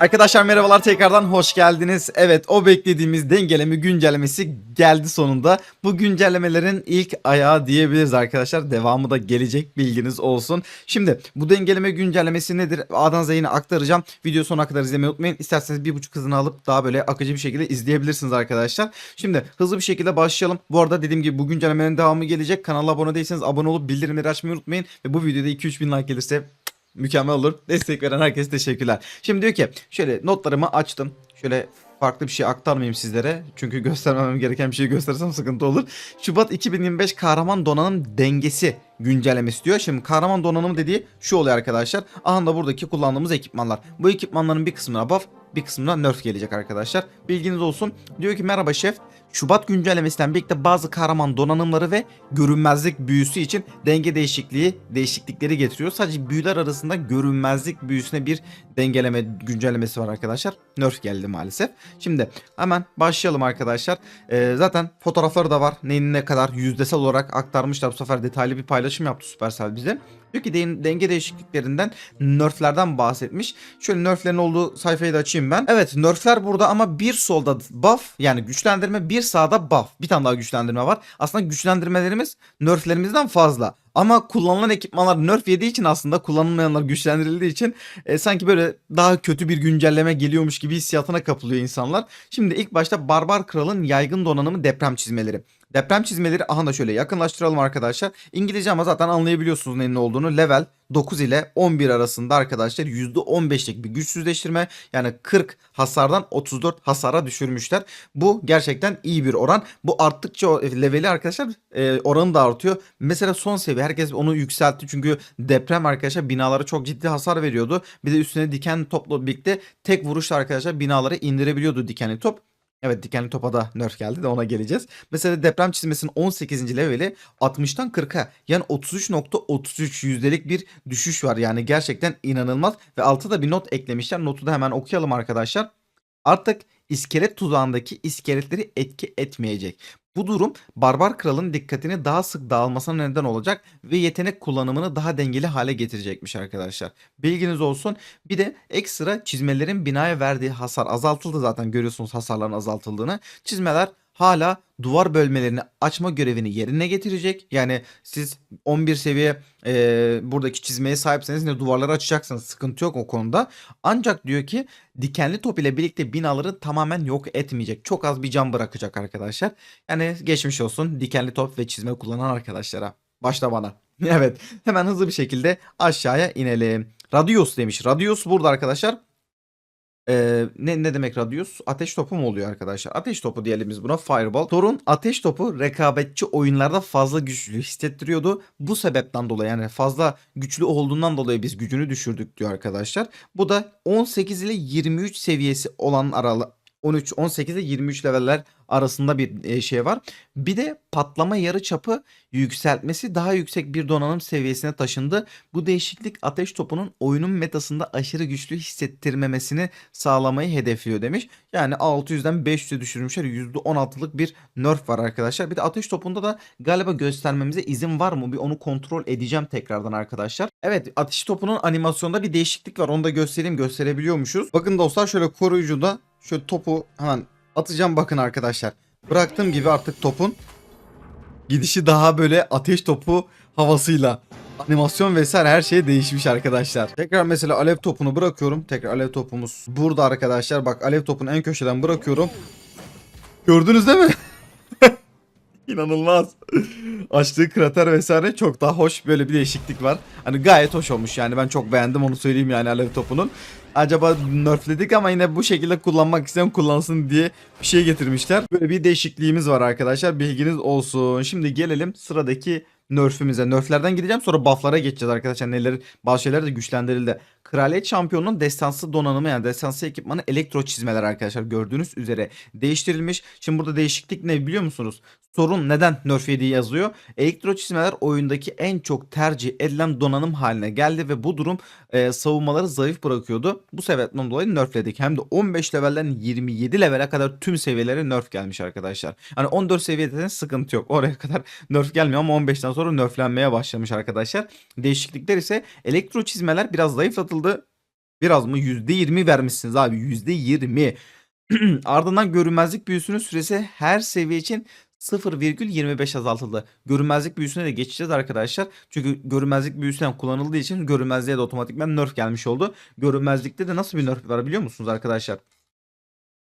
Arkadaşlar merhabalar tekrardan hoş geldiniz. Evet o beklediğimiz dengeleme güncellemesi geldi sonunda. Bu güncellemelerin ilk ayağı diyebiliriz arkadaşlar. Devamı da gelecek bilginiz olsun. Şimdi bu dengeleme güncellemesi nedir? A'dan Z'ye yine aktaracağım. Video sonuna kadar izlemeyi unutmayın. İsterseniz bir buçuk hızını alıp daha böyle akıcı bir şekilde izleyebilirsiniz arkadaşlar. Şimdi hızlı bir şekilde başlayalım. Bu arada dediğim gibi bu güncellemelerin devamı gelecek. Kanala abone değilseniz abone olup bildirimleri açmayı unutmayın. Ve bu videoda 2-3 bin like gelirse Mükemmel olur. Destek veren herkese teşekkürler. Şimdi diyor ki şöyle notlarımı açtım. Şöyle farklı bir şey aktarmayayım sizlere. Çünkü göstermemem gereken bir şeyi göstersem sıkıntı olur. Şubat 2025 kahraman donanım dengesi güncellemesi diyor. Şimdi kahraman donanımı dediği şu oluyor arkadaşlar. Aha da buradaki kullandığımız ekipmanlar. Bu ekipmanların bir kısmına buff bir kısmına nerf gelecek arkadaşlar. Bilginiz olsun. Diyor ki merhaba şef. Şubat güncellemesinden birlikte bazı kahraman donanımları ve görünmezlik büyüsü için denge değişikliği değişiklikleri getiriyor. Sadece büyüler arasında görünmezlik büyüsüne bir dengeleme güncellemesi var arkadaşlar. Nerf geldi maalesef. Şimdi hemen başlayalım arkadaşlar. Ee, zaten fotoğrafları da var. Neyin ne kadar yüzdesel olarak aktarmışlar. Bu sefer detaylı bir paylaşım yaptı Supercell bize. Diyor ki de- denge değişikliklerinden nerflerden bahsetmiş. Şöyle nerflerin olduğu sayfayı da açayım ben. Evet nerfler burada ama bir solda buff yani güçlendirme bir sağda buff. Bir tane daha güçlendirme var. Aslında güçlendirmelerimiz nerflerimizden fazla. Ama kullanılan ekipmanlar nerf yediği için aslında kullanılmayanlar güçlendirildiği için e, sanki böyle daha kötü bir güncelleme geliyormuş gibi hissiyatına kapılıyor insanlar. Şimdi ilk başta Barbar Kral'ın yaygın donanımı deprem çizmeleri. Deprem çizmeleri aha da şöyle yakınlaştıralım arkadaşlar. İngilizce ama zaten anlayabiliyorsunuz neyin ne olduğunu. Level 9 ile 11 arasında arkadaşlar %15'lik bir güçsüzleştirme. Yani 40 hasardan 34 hasara düşürmüşler. Bu gerçekten iyi bir oran. Bu arttıkça o leveli arkadaşlar e, oranı da artıyor. Mesela son seviye herkes onu yükseltti. Çünkü deprem arkadaşlar binalara çok ciddi hasar veriyordu. Bir de üstüne diken topla birlikte tek vuruşla arkadaşlar binaları indirebiliyordu dikenli top. Evet dikenli topa da nerf geldi de ona geleceğiz. Mesela deprem çizmesinin 18. leveli 60'tan 40'a yani 33.33 yüzdelik bir düşüş var. Yani gerçekten inanılmaz ve altta da bir not eklemişler. Notu da hemen okuyalım arkadaşlar. Artık iskelet tuzağındaki iskeletleri etki etmeyecek. Bu durum Barbar Kral'ın dikkatini daha sık dağılmasına neden olacak ve yetenek kullanımını daha dengeli hale getirecekmiş arkadaşlar. Bilginiz olsun. Bir de ekstra çizmelerin binaya verdiği hasar azaltıldı zaten görüyorsunuz hasarların azaltıldığını. Çizmeler hala duvar bölmelerini açma görevini yerine getirecek. Yani siz 11 seviye e, buradaki çizmeye sahipseniz ne duvarları açacaksınız. Sıkıntı yok o konuda. Ancak diyor ki dikenli top ile birlikte binaları tamamen yok etmeyecek. Çok az bir cam bırakacak arkadaşlar. Yani geçmiş olsun dikenli top ve çizme kullanan arkadaşlara. Başta bana. Evet hemen hızlı bir şekilde aşağıya inelim. Radius demiş. Radius burada arkadaşlar. Ee, ne, ne demek Radius? Ateş topu mu oluyor arkadaşlar? Ateş topu diyelim biz buna Fireball. Thor'un ateş topu rekabetçi oyunlarda fazla güçlü hissettiriyordu. Bu sebepten dolayı yani fazla güçlü olduğundan dolayı biz gücünü düşürdük diyor arkadaşlar. Bu da 18 ile 23 seviyesi olan aralı 13, 18 ile 23 leveller arasında bir e, şey var. Bir de patlama yarı çapı yükseltmesi daha yüksek bir donanım seviyesine taşındı. Bu değişiklik ateş topunun oyunun metasında aşırı güçlü hissettirmemesini sağlamayı hedefliyor demiş. Yani 600'den 500'e düşürmüşler. %16'lık bir nerf var arkadaşlar. Bir de ateş topunda da galiba göstermemize izin var mı? Bir onu kontrol edeceğim tekrardan arkadaşlar. Evet ateş topunun animasyonda bir değişiklik var. Onu da göstereyim gösterebiliyormuşuz. Bakın dostlar şöyle koruyucuda şöyle topu hemen atacağım bakın arkadaşlar. Bıraktığım gibi artık topun gidişi daha böyle ateş topu havasıyla animasyon vesaire her şey değişmiş arkadaşlar. Tekrar mesela alev topunu bırakıyorum. Tekrar alev topumuz burada arkadaşlar. Bak alev topunu en köşeden bırakıyorum. Gördünüz değil mi? İnanılmaz. Açtığı krater vesaire çok daha hoş böyle bir değişiklik var. Hani gayet hoş olmuş yani ben çok beğendim onu söyleyeyim yani alev topunun. Acaba nerfledik ama yine bu şekilde kullanmak isteyen kullansın diye bir şey getirmişler. Böyle bir değişikliğimiz var arkadaşlar bilginiz olsun. Şimdi gelelim sıradaki nerf'imize. Nerf'lerden gideceğim sonra buff'lara geçeceğiz arkadaşlar. Neler bazı şeyler de güçlendirildi. Kraliyet şampiyonunun destansı donanımı yani destansı ekipmanı elektro çizmeler arkadaşlar gördüğünüz üzere değiştirilmiş. Şimdi burada değişiklik ne biliyor musunuz? Sorun neden nerf yediği yazıyor. Elektro çizmeler oyundaki en çok tercih edilen donanım haline geldi ve bu durum e, savunmaları zayıf bırakıyordu. Bu sebepten dolayı nerfledik. Hem de 15 levelden 27 levele kadar tüm seviyelere nerf gelmiş arkadaşlar. Hani 14 seviyede sıkıntı yok. Oraya kadar nerf gelmiyor ama 15'ten sonra nerflenmeye başlamış arkadaşlar. Değişiklikler ise elektro çizmeler biraz zayıflatıldı. Biraz mı? %20 vermişsiniz abi. %20. Ardından görünmezlik büyüsünün süresi her seviye için 0,25 azaltıldı. Görünmezlik büyüsüne de geçeceğiz arkadaşlar. Çünkü görünmezlik büyüsünden kullanıldığı için görünmezliğe de otomatikman nerf gelmiş oldu. Görünmezlikte de nasıl bir nerf var biliyor musunuz arkadaşlar?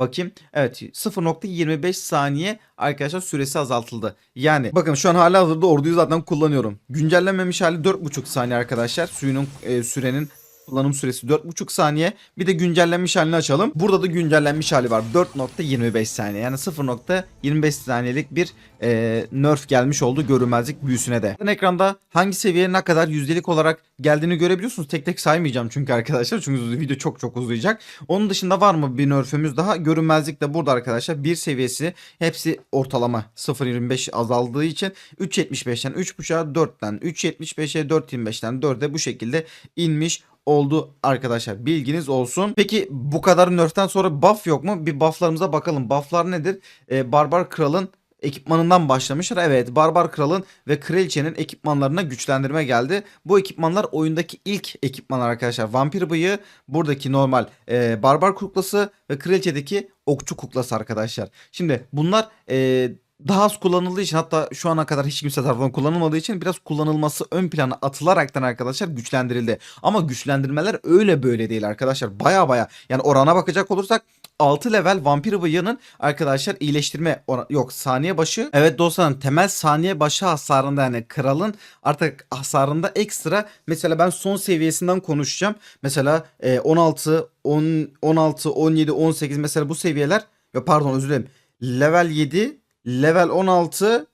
Bakayım. Evet 0.25 saniye arkadaşlar süresi azaltıldı. Yani bakın şu an hala hazırda orduyu zaten kullanıyorum. Güncellenmemiş hali 4.5 saniye arkadaşlar. Suyunun e, sürenin kullanım süresi 4.5 saniye. Bir de güncellenmiş halini açalım. Burada da güncellenmiş hali var. 4.25 saniye. Yani 0.25 saniyelik bir e, nerf gelmiş oldu görünmezlik büyüsüne de. Ekranda hangi seviyeye ne kadar yüzdelik olarak geldiğini görebiliyorsunuz. Tek tek saymayacağım çünkü arkadaşlar. Çünkü video çok çok uzayacak. Onun dışında var mı bir nerfümüz daha? Görünmezlik de burada arkadaşlar. Bir seviyesi hepsi ortalama 0.25 azaldığı için 3.75'ten 3.5'a 4'ten 3.75'e 4.25'ten 4'e bu şekilde inmiş oldu arkadaşlar. Bilginiz olsun. Peki bu kadar nerf'ten sonra buff yok mu? Bir buff'larımıza bakalım. Buff'lar nedir? Ee, Barbar Kral'ın ekipmanından başlamışlar. Evet Barbar Kral'ın ve Kraliçenin ekipmanlarına güçlendirme geldi. Bu ekipmanlar oyundaki ilk ekipmanlar arkadaşlar. Vampir bıyığı, buradaki normal e, Barbar kuklası ve Kraliçedeki okçu kuklası arkadaşlar. Şimdi bunlar e, daha az kullanıldığı için hatta şu ana kadar hiç kimse tarafından kullanılmadığı için biraz kullanılması ön plana atılaraktan arkadaşlar güçlendirildi. Ama güçlendirmeler öyle böyle değil arkadaşlar. Baya baya yani orana bakacak olursak 6 level vampir bıyığının arkadaşlar iyileştirme yok saniye başı. Evet dostlarım temel saniye başı hasarında yani kralın artık hasarında ekstra mesela ben son seviyesinden konuşacağım. Mesela e, 16 10 16 17 18 mesela bu seviyeler ya pardon özür dilerim. Level 7 level 16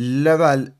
level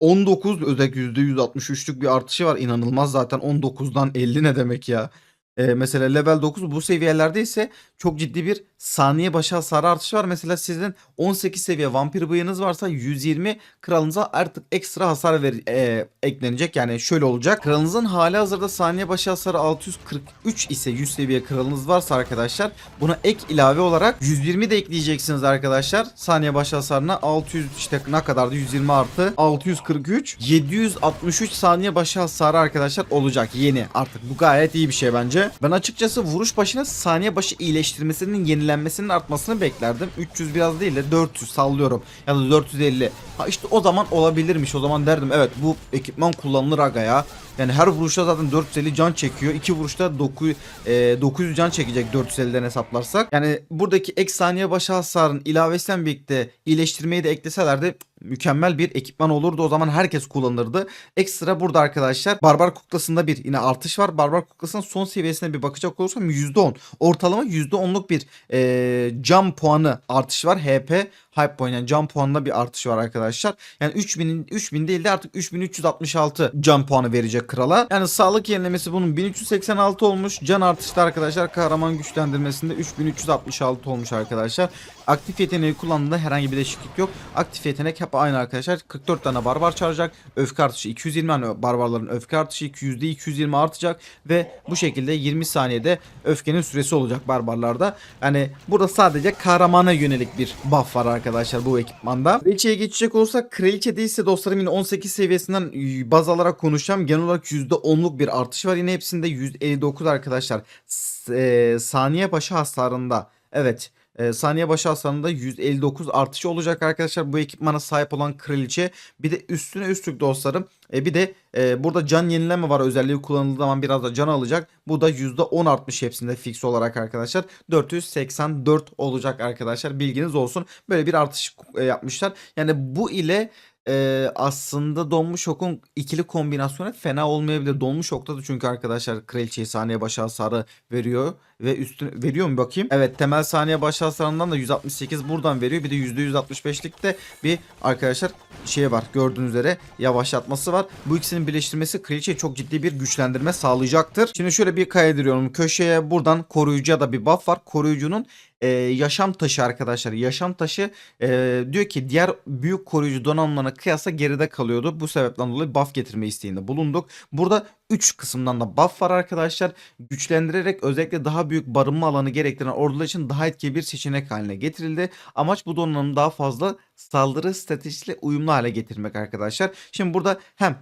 19 özellikle %163'lük bir artışı var. İnanılmaz zaten 19'dan 50 ne demek ya. Ee, mesela level 9 bu seviyelerde ise çok ciddi bir saniye başı hasarı artışı var. Mesela sizin 18 seviye vampir bıyığınız varsa 120 kralınıza artık ekstra hasar ver, e, eklenecek. Yani şöyle olacak. Kralınızın hali hazırda saniye başı hasarı 643 ise 100 seviye kralınız varsa arkadaşlar buna ek ilave olarak 120 de ekleyeceksiniz arkadaşlar. Saniye başı hasarına 600 işte ne kadardı 120 artı 643 763 saniye başı hasarı arkadaşlar olacak yeni. Artık bu gayet iyi bir şey bence. Ben açıkçası vuruş başına saniye başı iyileştirmesinin yenilenmesinin artmasını beklerdim. 300 biraz değil de 400 sallıyorum. Ya da 450. Ha işte o zaman olabilirmiş. O zaman derdim evet bu ekipman kullanılır aga ya. Yani her vuruşta zaten 450 can çekiyor. 2 vuruşta 9, e, 900 can çekecek 450'den hesaplarsak. Yani buradaki ek saniye başı hasarın ilavesiyle birlikte iyileştirmeyi de ekleselerdi mükemmel bir ekipman olurdu. O zaman herkes kullanırdı. Ekstra burada arkadaşlar Barbar Kuklası'nda bir yine artış var. Barbar Kuklası'nın son seviyesine bir bakacak olursam %10. Ortalama %10'luk bir e, cam puanı artış var. HP Hype Point yani cam puanında bir artış var arkadaşlar. Yani 3000 3000 değil de artık 3366 cam puanı verecek krala. Yani sağlık yenilemesi bunun 1386 olmuş. Can artışı arkadaşlar kahraman güçlendirmesinde 3366 olmuş arkadaşlar. Aktif yeteneği kullandığında herhangi bir değişiklik yok. Aktif yetenek hep aynı arkadaşlar. 44 tane barbar çağıracak. Öfke artışı 220 yani barbarların öfke artışı %220 artacak ve bu şekilde 20 saniyede öfkenin süresi olacak barbarlarda. Yani burada sadece kahramana yönelik bir buff var arkadaşlar bu ekipmanda. Kraliçeye geçecek olursak kraliçe değilse dostlarım yine 18 seviyesinden baz alarak konuşacağım. Genel olarak %10'luk bir artış var. Yine hepsinde 159 arkadaşlar. S- e, saniye başı hasarında. Evet. E, saniye başı hasarında 159 artışı olacak arkadaşlar bu ekipmana sahip olan kraliçe. Bir de üstüne üstlük dostlarım e, bir de e, burada can yenileme var özelliği kullanıldığı zaman biraz da can alacak. Bu da %10 artmış hepsinde fix olarak arkadaşlar. 484 olacak arkadaşlar bilginiz olsun. Böyle bir artış e, yapmışlar. Yani bu ile e, aslında Donmuş Ok'un ikili kombinasyonu fena olmayabilir. Donmuş Ok'ta da çünkü arkadaşlar kraliçeyi saniye başı hasarı veriyor ve üstüne veriyor mu bakayım? Evet temel saniye başı hasarından da 168 buradan veriyor. Bir de %165'lik de bir arkadaşlar şey var gördüğünüz üzere yavaşlatması var. Bu ikisinin birleştirmesi kraliçeye çok ciddi bir güçlendirme sağlayacaktır. Şimdi şöyle bir kaydırıyorum. Köşeye buradan koruyucuya da bir buff var. Koruyucunun e, yaşam taşı arkadaşlar. Yaşam taşı e, diyor ki diğer büyük koruyucu donanımlarına kıyasla geride kalıyordu. Bu sebepten dolayı buff getirme isteğinde bulunduk. Burada 3 kısımdan da buff var arkadaşlar. Güçlendirerek özellikle daha büyük barınma alanı gerektiren ordular için daha etkili bir seçenek haline getirildi. Amaç bu donanımı daha fazla saldırı stratejisiyle uyumlu hale getirmek arkadaşlar. Şimdi burada hem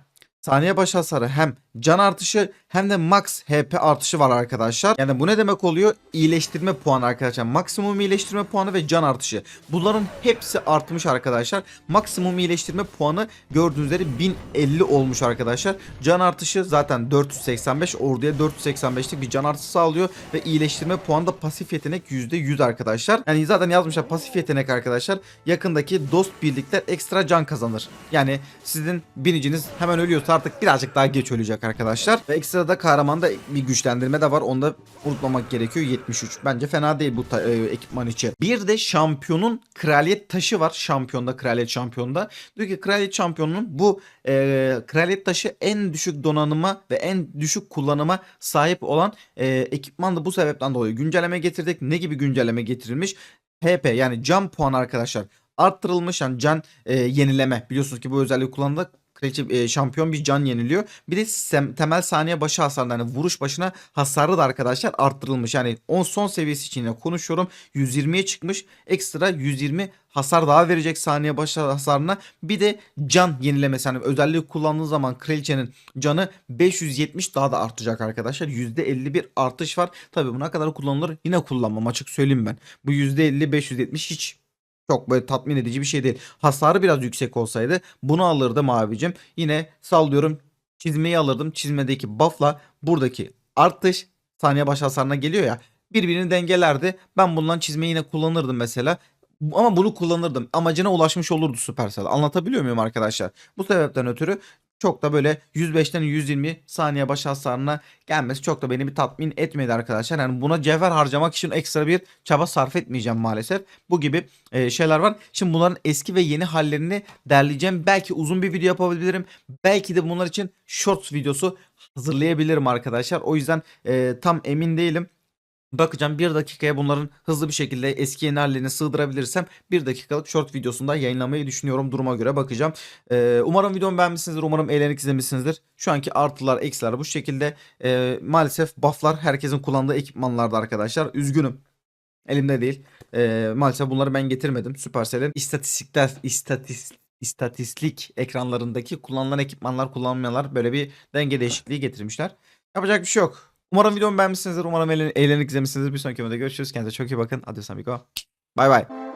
saniye başı hasarı hem can artışı hem de max HP artışı var arkadaşlar. Yani bu ne demek oluyor? İyileştirme puanı arkadaşlar. Maksimum iyileştirme puanı ve can artışı. Bunların hepsi artmış arkadaşlar. Maksimum iyileştirme puanı gördüğünüz üzere 1050 olmuş arkadaşlar. Can artışı zaten 485 orduya 485'lik bir can artışı sağlıyor ve iyileştirme puanı da pasif yetenek %100 arkadaşlar. Yani zaten yazmışlar pasif yetenek arkadaşlar. Yakındaki dost birlikler ekstra can kazanır. Yani sizin biniciniz hemen ölüyorsa artık birazcık daha geç ölecek arkadaşlar. Ve ekstra da kahramanda bir güçlendirme de var. Onu da unutmamak gerekiyor. 73. Bence fena değil bu e, ekipman için. Bir de şampiyonun kraliyet taşı var. Şampiyonda, kraliyet şampiyonda. Diyor ki kraliyet şampiyonunun bu e, kraliyet taşı en düşük donanıma ve en düşük kullanıma sahip olan e, ekipman da bu sebepten dolayı güncelleme getirdik. Ne gibi güncelleme getirilmiş? HP yani can puanı arkadaşlar arttırılmış yani can e, yenileme biliyorsunuz ki bu özelliği kullanıldığında kraliçe e, şampiyon bir can yeniliyor. Bir de sem- temel saniye başı hasarı yani vuruş başına hasarı da arkadaşlar arttırılmış. Yani 10 son seviyesi için yine konuşuyorum 120'ye çıkmış ekstra 120 hasar daha verecek saniye başı hasarına. Bir de can yenilemesi yani özelliği kullandığı zaman kraliçenin canı 570 daha da artacak arkadaşlar. %50 bir artış var. Tabi buna kadar kullanılır yine kullanmam açık söyleyeyim ben. Bu %50 570 hiç çok böyle tatmin edici bir şey değil. Hasarı biraz yüksek olsaydı bunu alırdım abicim. Yine sallıyorum çizmeyi alırdım. Çizmedeki buff'la buradaki artış saniye baş hasarına geliyor ya. Birbirini dengelerdi. Ben bundan çizmeyi yine kullanırdım mesela. Ama bunu kullanırdım. Amacına ulaşmış olurdu Supercell. Anlatabiliyor muyum arkadaşlar? Bu sebepten ötürü çok da böyle 105'ten 120 saniye baş hasarına gelmesi çok da beni bir tatmin etmedi arkadaşlar. Yani buna cevher harcamak için ekstra bir çaba sarf etmeyeceğim maalesef. Bu gibi e, şeyler var. Şimdi bunların eski ve yeni hallerini derleyeceğim. Belki uzun bir video yapabilirim. Belki de bunlar için shorts videosu hazırlayabilirim arkadaşlar. O yüzden e, tam emin değilim. Bakacağım bir dakikaya bunların hızlı bir şekilde eski yeni hallerini sığdırabilirsem bir dakikalık short videosunda yayınlamayı düşünüyorum. Duruma göre bakacağım. Ee, umarım videomu beğenmişsinizdir. Umarım eğlenerek izlemişsinizdir. Şu anki artılar eksiler bu şekilde. Ee, maalesef bufflar herkesin kullandığı ekipmanlarda arkadaşlar. Üzgünüm. Elimde değil. Ee, maalesef bunları ben getirmedim. Supercell'in istatistikler, istatis, istatistik ekranlarındaki kullanılan ekipmanlar kullanmayanlar böyle bir denge değişikliği getirmişler. Yapacak bir şey yok. Umarım videomu beğenmişsinizdir. Umarım eğlen- eğlenerek izlemişsinizdir. Bir sonraki videoda görüşürüz. Kendinize çok iyi bakın. Adios amigo. Bay bay.